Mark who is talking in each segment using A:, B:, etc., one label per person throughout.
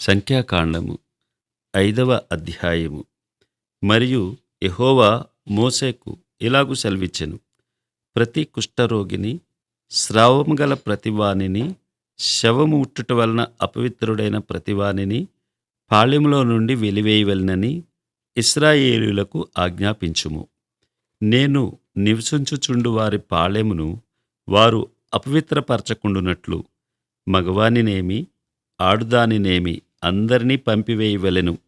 A: సంఖ్యాకాండము ఐదవ అధ్యాయము. మరియు ఎహోవా మోసేకు ఇలాగు సెలవిచ్చెను. ప్రతి కుష్ఠరోగిని స్రావము గల ప్రతివానిని శవము ఉట్టుట వలన అపవిత్రుడైన ప్రతివానిని పాళెములో నుండి వెలివేయవలనని ఇస్రాయేలులకు ఆజ్ఞాపించుము. నేను నివసించుచుండు వారి పాళెమును వారు అపవిత్రపరచకుండునట్లు మగవానినేమి ఆడుదానినేమి అందరినీ పంపివేయవలెను.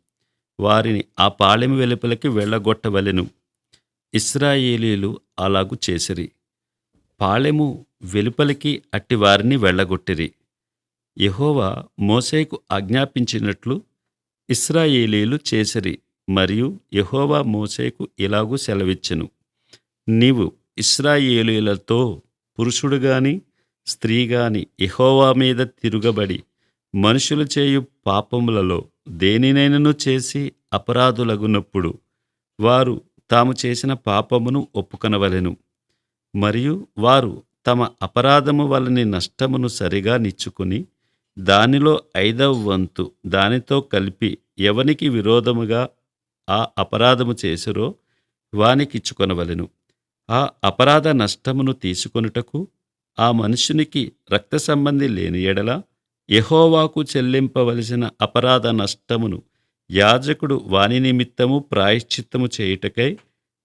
A: వారిని ఆ పాళెము వెలుపలికి వెళ్ళగొట్టవలెను. ఇస్రాయేలీలు అలాగు చేసిరి. పాళెము వెలుపలికి అట్టి వారిని వెళ్ళగొట్టిరి. యహోవా మోసేకు ఆజ్ఞాపించినట్లు ఇస్రాయేలీలు చేసిరి మరియు యహోవా మోసేకు ఇలాగూ సెలవిచ్చెను. నీవు ఇస్రాయేలీలతో పురుషుడు గాని స్త్రీ గాని యహోవా మీద తిరుగబడి మనుషులు చేయు పాపములలో దేనినైనను చేసి అపరాధులగునప్పుడు వారు తాము చేసిన పాపమును ఒప్పుకొనవలెను. మరియు వారు తమ అపరాధము వలని నష్టమును సరిగా నిచ్చుకుని దానిలో ఐదవ వంతు దానితో కలిపి ఎవనికి విరోధముగా ఆ అపరాధము చేసిరో వానికిచ్చుకొనవలెను. ఆ అపరాధ నష్టమును తీసుకొనుటకు ఆ మనుషునికి రక్త సంబంధి లేని ఎడల యహోవాకు చెల్లింపవలసిన అపరాధ నష్టమును యాజకుడు వాని నిమిత్తము ప్రాయశ్చిత్తము చేయుటకై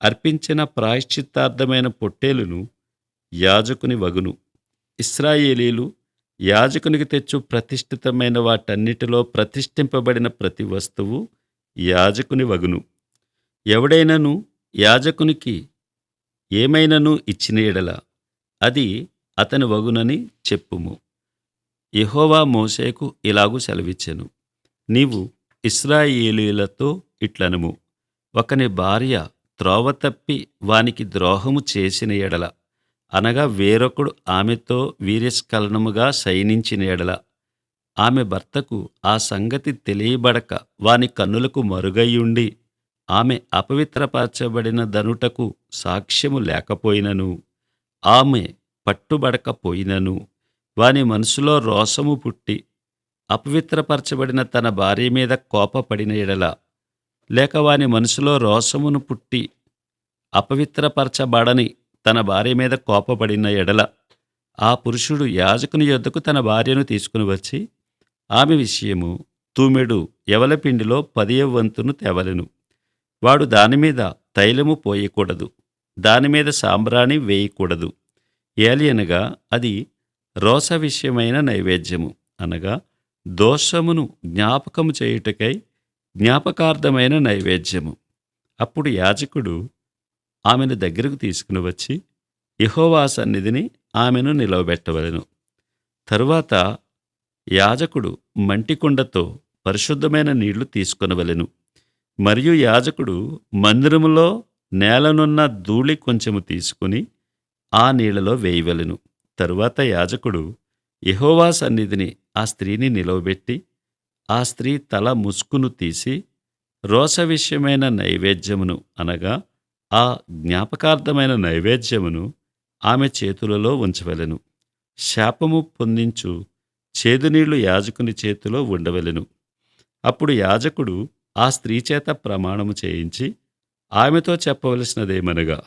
A: అర్పించిన ప్రాయశ్చిత్తార్థమైన పొట్టేలును యాజకుని వగును. ఇస్రాయేలీలు యాజకునికి తెచ్చు ప్రతిష్ఠితమైన వాటన్నిటిలో ప్రతిష్ఠింపబడిన ప్రతి వస్తువు యాజకుని వగును. ఎవడైనను యాజకునికి ఏమైనను ఇచ్చిన ఎడల అది అతని వగునని చెప్పుము. యహోవా మోషేకు ఇలాగూ సెలవిచ్చెను. నీవు ఇస్రాయేలీలతో ఇట్లనుము. ఒకని భార్య త్రోవ తప్పి వానికి ద్రోహము చేసిన ఎడల అనగా వేరొకడు ఆమెతో వీర్యస్ఖలనముగా శయనించిన ఎడల ఆమె భర్తకు ఆ సంగతి తెలియబడక వాని కన్నులకు మరుగయ్యుండి ఆమె అపవిత్రపరచబడిన దనుటకు సాక్ష్యము లేకపోయినను ఆమె పట్టుబడకపోయినను. వాని మనసులో రోషము పుట్టి అపవిత్రపరచబడిన తన భార్య మీద కోపపడిన ఎడల లేక వాని మనసులో రోషమును పుట్టి అపవిత్రపరచబడని తన భార్య మీద కోపపడిన ఎడల ఆ పురుషుడు యాజకుని యొద్దకు తన భార్యను తీసుకుని వచ్చి ఆమె విషయము తూమెడు ఎవలపిండిలో పదియ వంతును తేవలెను. వాడు దానిమీద తైలము పోయకూడదు. దానిమీద సాంబ్రాణి వేయకూడదు. ఏలియనగా అది రోస విషయమైన నైవేద్యము అనగా దోషమును జ్ఞాపకము చేయుటకై జ్ఞాపకార్థమైన నైవేద్యము. అప్పుడు యాజకుడు ఆమెను దగ్గరకు తీసుకుని వచ్చి యెహోవా సన్నిధిని ఆమెను నిలవబెట్టవలెను. తరువాత యాజకుడు మంటికుండతో పరిశుద్ధమైన నీళ్ళు తీసుకొనవలెను. మరియు యాజకుడు మందిరములో నేలనున్న ధూళి కొంచెము తీసుకుని ఆ నీళ్ళలో వేయవలెను. తరువాత యాజకుడు యహోవా సన్నిధిని ఆ స్త్రీని నిలవబెట్టి ఆ స్త్రీ తల ముసుకును తీసి రోస విషయమైన నైవేద్యమును అనగా ఆ జ్ఞాపకార్థమైన నైవేద్యమును ఆమె చేతులలో ఉంచవలెను. శాపము పొందించు చేదునీళ్ళు యాజకుని చేతిలో ఉండవలెను. అప్పుడు యాజకుడు ఆ స్త్రీ చేత ప్రమాణము చేయించి ఆమెతో చెప్పవలసినదేమనగా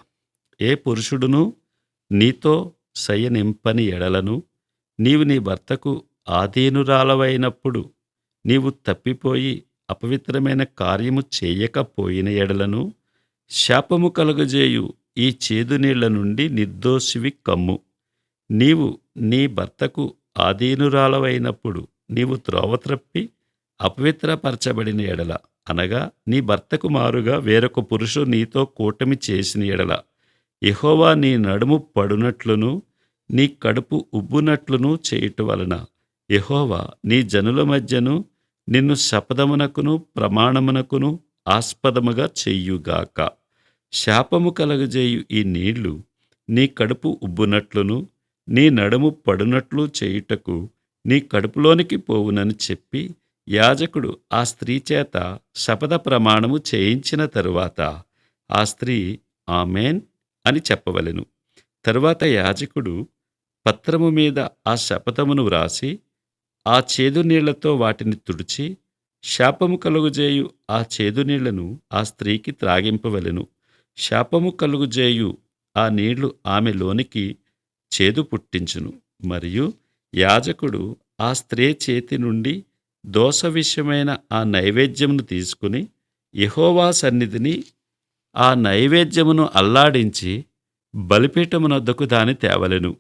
A: ఏ పురుషుడును నీతో శయనింపని ఎడలను నీవు నీ భర్తకు ఆధీనురాలవైనప్పుడు నీవు తప్పిపోయి అపవిత్రమైన కార్యము చేయకపోయిన ఎడలను శాపము కలుగజేయు. ఈ చేదు నీళ్ళ నుండి నిర్దోషివి కమ్ము. నీవు నీ భర్తకు ఆధీనురాలవైనప్పుడు నీవు త్రోవ త్రప్పి అపవిత్రపరచబడిన ఎడల. అనగా నీ భర్తకు మారుగా వేరొక పురుషుడు నీతో కూటమి చేసిన ఎడల. ఇహోవా నీ నడుము పడునట్లును నీ కడుపు ఉబ్బునట్లును చేయుట వలన. ఇహోవా నీ జనుల మధ్యను నిన్ను శపథమునకును ప్రమాణమునకును ఆస్పదముగా చెయ్యుగాక శాపము కలగజేయు ఈ నీళ్ళు నీ కడుపు ఉబ్బునట్లును నీ నడుము పడునట్లు చేయుటకు నీ కడుపులోనికి పోవునని చెప్పి యాజకుడు ఆ స్త్రీ చేత శపథ ప్రమాణము చేయించిన తరువాత. ఆ స్త్రీ ఆమెన్. అని చెప్పవలెను. తరువాత యాజకుడు పత్రము మీద ఆ శపథమును వ్రాసి ఆ చేదు నీళ్ళతో వాటిని తుడిచి శాపము కలుగుజేయు ఆ చేదు నీళ్ళను ఆ స్త్రీకి త్రాగింపవలెను. శాపము కలుగుజేయు ఆ నీళ్ళు ఆమె లోనికి చేదు పుట్టించును. మరియు యాజకుడు ఆ స్త్రీ చేతి నుండి దోష విషయమైన ఆ నైవేద్యమును తీసుకుని యహోవా సన్నిధిని ఆ నైవేద్యమును అల్లాడించి బలిపీఠమునొద్దకు దాని తేవలెను.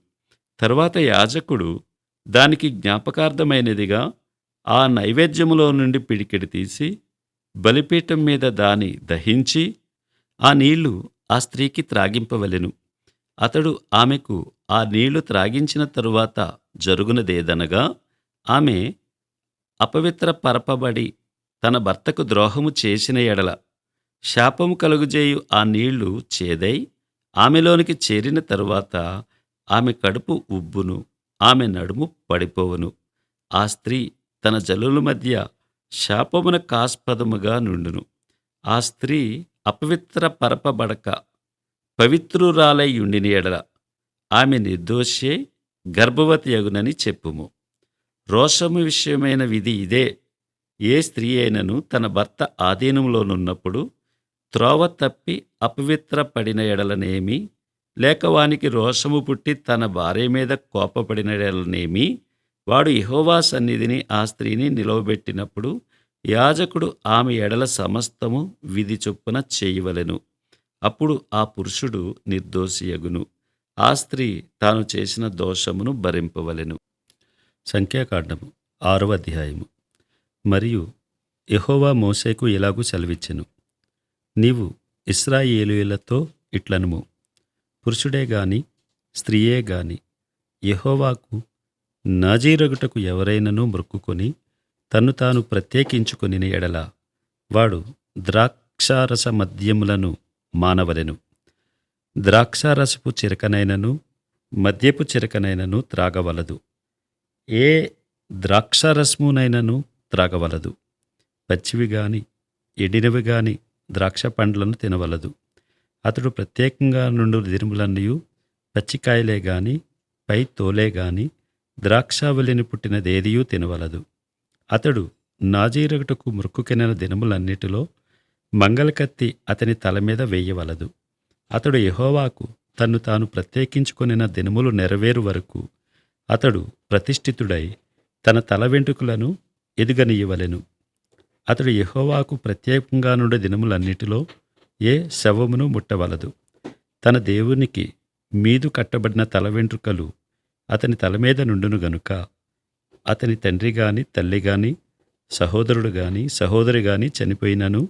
A: తరువాత యాజకుడు దానికి జ్ఞాపకార్థమైనదిగా ఆ నైవేద్యములో నుండి పిడికిడి తీసి బలిపీఠం మీద దాని దహించి ఆ నీళ్ళు ఆ స్త్రీకి త్రాగింపవలెను. అతడు ఆమెకు ఆ నీళ్ళు త్రాగించిన తరువాత జరుగునదేదనగా ఆమె అపవిత్ర పరపబడి తన భర్తకు ద్రోహము చేసిన ఎడల శాపము కలుగుజేయు ఆ నీళ్ళు చేదై ఆమెలోనికి చేరిన తరువాత ఆమె కడుపు ఉబ్బును ఆమె నడుము పడిపోవును. ఆ స్త్రీ తన జలుల మధ్య శాపమున కాస్పదముగా నుండును. ఆ స్త్రీ అపవిత్ర పరపబడక పవిత్రురాలై ఉండిని ఎడల. ఆమె నిర్దోషే గర్భవతి అగునని చెప్పుము. రోషము విషయమైన విధి ఇదే. ఏ స్త్రీ అయినను తన భర్త ఆధీనంలోనున్నప్పుడు త్రోవ తప్పి అపవిత్రపడిన ఎడలనేమి? లేక వానికి రోషము పుట్టి తన భార్య మీద కోపపడిన ఎడలనేమి? వాడు ఇహోవా సన్నిధిని ఆ స్త్రీని నిలవబెట్టినప్పుడు యాజకుడు ఆమె ఎడల సమస్తము విధి చొప్పున చేయవలెను. అప్పుడు ఆ పురుషుడు నిర్దోషియగును. ఆ స్త్రీ తాను చేసిన దోషమును భరింపవలెను. సంఖ్యాకాండము. ఆరవ అధ్యాయము. మరియు యెహోవా మోసేకు ఇలాగూ సెలవిచ్చెను. నీవు ఇస్రాయేలీలతో ఇట్లనుము. పురుషుడే గాని స్త్రీయే గాని యహోవాకు నాజీరగుటకు ఎవరైనను మొక్కుకొని తన్ను తాను ప్రత్యేకించుకొని ఎడల వాడు ద్రాక్షారస మద్యములను మానవలెను. ద్రాక్షారసపు చిరకనైనను మద్యపు చిరకనైనను త్రాగవలదు. ఏ ద్రాక్షారసమునైనను త్రాగవలదు. పచ్చివి గాని ఎండినవి గాని ద్రాక్ష పండ్లను తినవలదు. అతడు ప్రత్యేకంగా నుండు దిరుములన్నయు పచ్చికాయలే గాని పై తోలే గాని ద్రాక్షావళిని పుట్టినదేదియూ తినవలదు. అతడు నాజీరగటకు మృక్కుకెనిన దినములన్నిటిలో మంగళకత్తి అతని తల మీద వేయవలదు. అతడు యహోవాకు తన్ను తాను ప్రత్యేకించుకొనిన దినములు నెరవేరు వరకు అతడు ప్రతిష్ఠితుడై తన తల వెంట్రుకలను ఎదుగనీయవలెను. అతడు యహోవాకు ప్రత్యేకంగా నుండి దినములన్నిటిలో ఏ శవమును ముట్టవలదు. తన దేవునికి మీదు కట్టబడిన తల వెంట్రుకలు అతని తల మీద నుండును గనుక అతని తండ్రి గాని తల్లి గాని సహోదరుడు గాని సహోదరి గాని చనిపోయినను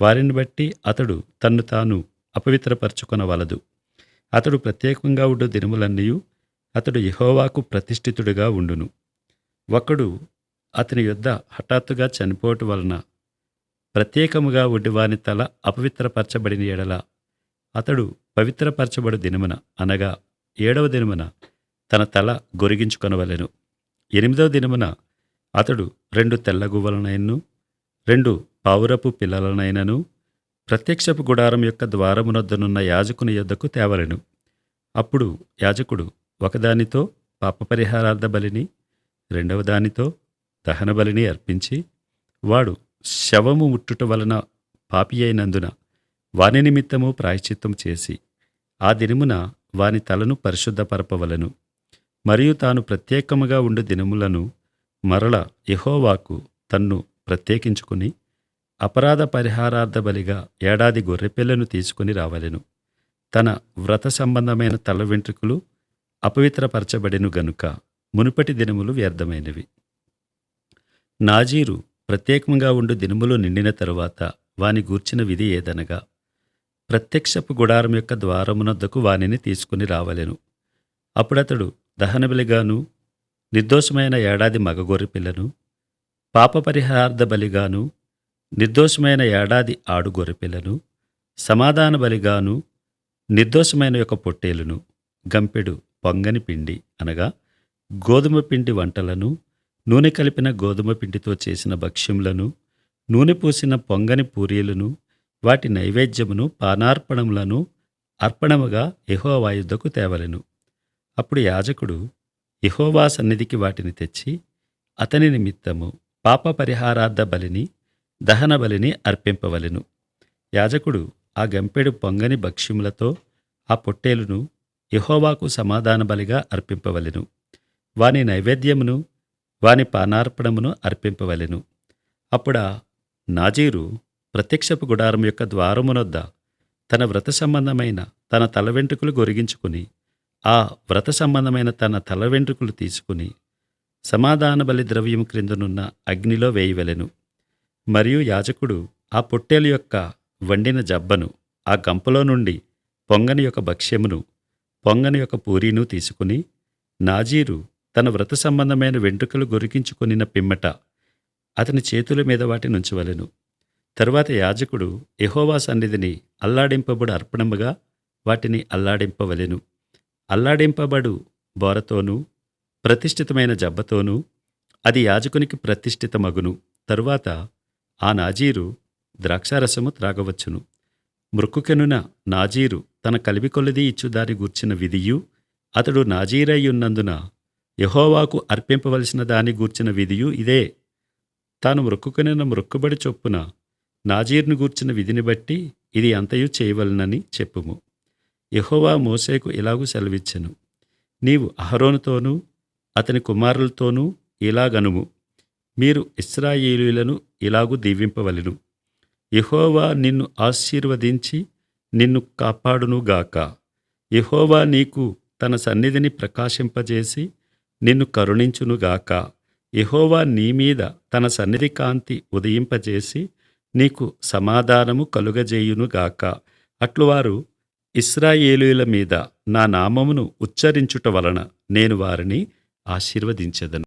A: వారిని బట్టి అతడు తన్ను తాను అపవిత్రపరచుకొనవలదు. అతడు ప్రత్యేకంగా ఉండు దినములన్నీ అతడు యహోవాకు ప్రతిష్ఠితుడిగా ఉండును. ఒకడు అతని యొద్ద హఠాత్తుగా చనిపోవటం వలన ప్రత్యేకముగా ఉండి తల అపవిత్రపరచబడిన ఎడల అతడు పవిత్రపరచబడు దినమున అనగా ఏడవ దినమున తన తల గొరిగించుకొనవలెను. ఎనిమిదవ దినమున అతడు రెండు తెల్లగువ్వలనైనను రెండు పావురపు పిల్లలనైనను ప్రత్యక్షపు గుడారం యొక్క ద్వారమునొద్దనున్న యాజకుని యొద్దకు తేవలెను. అప్పుడు యాజకుడు ఒకదానితో పాపపరిహారార్థ బలిని రెండవ దానితో దహనబలిని అర్పించి వాడు శవము ముట్టుట వలన పాపి అయినందున వాని నిమిత్తము ప్రాయశ్చిత్తం చేసి ఆ దినమున వాని తలను పరిశుద్ధపరపవలను. మరియు తాను ప్రత్యేకముగా ఉండు దినములను మరల యెహోవాకు తన్ను ప్రత్యేకించుకుని అపరాధ పరిహారార్థ బలిగా ఏడాది గొర్రెపిల్లను తీసుకుని రావలెను. తన వ్రత సంబంధమైన తల వెంట్రుకలు అపవిత్రపరచబడెను గనుక మునుపటి దినములు వ్యర్థమైనవి. నాజీరు ప్రత్యేకంగా ఉండు దినములు నిండిన తరువాత వాని గూర్చిన విధి ఏదనగా ప్రత్యక్షపు గుడారం యొక్క ద్వారమునొద్దకు వానిని తీసుకుని రావలెను. అప్పుడతడు దహనబలిగాను నిర్దోషమైన ఏడాది మగగొర్రె పిల్లను పాపపరిహారార్థ బలిగాను నిర్దోషమైన ఏడాది ఆడు గొర్రెపిల్లను సమాధాన బలిగాను నిర్దోషమైన యొక్క పొట్టేలును గంపెడు పొంగని పిండి అనగా గోధుమ పిండి వంటలను నూనె కలిపిన గోధుమ పిండితో చేసిన భక్ష్యములను నూనె పూసిన పొంగని పూరీలను వాటి నైవేద్యమును పానార్పణములను అర్పణముగా యహోవాయుద్ధకు తేవలెను. అప్పుడు యాజకుడు యహోవా సన్నిధికి వాటిని తెచ్చి అతని నిమిత్తము పాప పరిహారార్థ బలిని దహన బలిని అర్పింపవలెను. యాజకుడు ఆ గంపెడు పొంగని భక్ష్యములతో ఆ పొట్టేలును యహోవాకు సమాధాన బలిగా అర్పింపవలెను. వాని నైవేద్యమును వాని పానార్పణమును అర్పింపవలెను. అప్పుడా నాజీరు ప్రత్యక్షపు గుడారం యొక్క ద్వారమునొద్ద తన వ్రత సంబంధమైన తన తల వెంట్రుకలు గొరిగించుకుని ఆ వ్రత సంబంధమైన తన తల వెంట్రుకలు తీసుకుని సమాధాన బలి ద్రవ్యము క్రిందనున్న అగ్నిలో వేయవలెను. మరియు యాజకుడు ఆ పొట్టేలు యొక్క వండిన జబ్బను ఆ గంపలో నుండి పొంగని యొక్క భక్ష్యమును పొంగని యొక్క పూరీను తీసుకుని నాజీరు తన వ్రత సంబంధమైన వెంట్రుకలు గొరికించుకొనిన పిమ్మట అతని చేతుల మీద వాటి నుంచవలెను తరువాత యాజకుడు యెహోవా సన్నిధిని అల్లాడింపబడు అర్పణముగా వాటిని అల్లాడింపవలెను. అల్లాడింపబడు బోరతోనూ ప్రతిష్ఠితమైన జబ్బతోనూ అది యాజకునికి ప్రతిష్ఠితమగును. తరువాత ఆ నాజీరు ద్రాక్షారసము త్రాగవచ్చును. మృక్కుకెనున నాజీరు తన కలివి కొలది ఇచ్చుదారి గూర్చిన విధియు అతడు నాజీరయ్యున్నందున యహోవాకు అర్పింపవలసిన దాని గూర్చిన విధియు ఇదే. తాను మృక్కుకొనిన మృక్కుబడి చొప్పున నాజీర్ను గూర్చిన విధిని బట్టి ఇది అంతయు చేయవలనని చెప్పుము. యహోవా మోసేకు ఇలాగూ సెలవిచ్చెను. నీవు అహరోనుతోనూ అతని కుమారులతోనూ ఇలాగనుము. మీరు ఇస్రాయేలీలను ఇలాగూ దీవింపవలను. యహోవా నిన్ను ఆశీర్వదించి నిన్ను కాపాడునుగాక. యహోవా నీకు తన సన్నిధిని ప్రకాశింపజేసి నిన్ను కరుణించునుగాక. యెహోవా నీ మీద తన సన్నిధి కాంతి ఉదయింపజేసి నీకు సమాధానము కలుగజేయునుగాక. అట్లువారు ఇస్రాయేలుల మీద నా నామమును ఉచ్చరించుట వలన నేను వారిని ఆశీర్వదించెదను.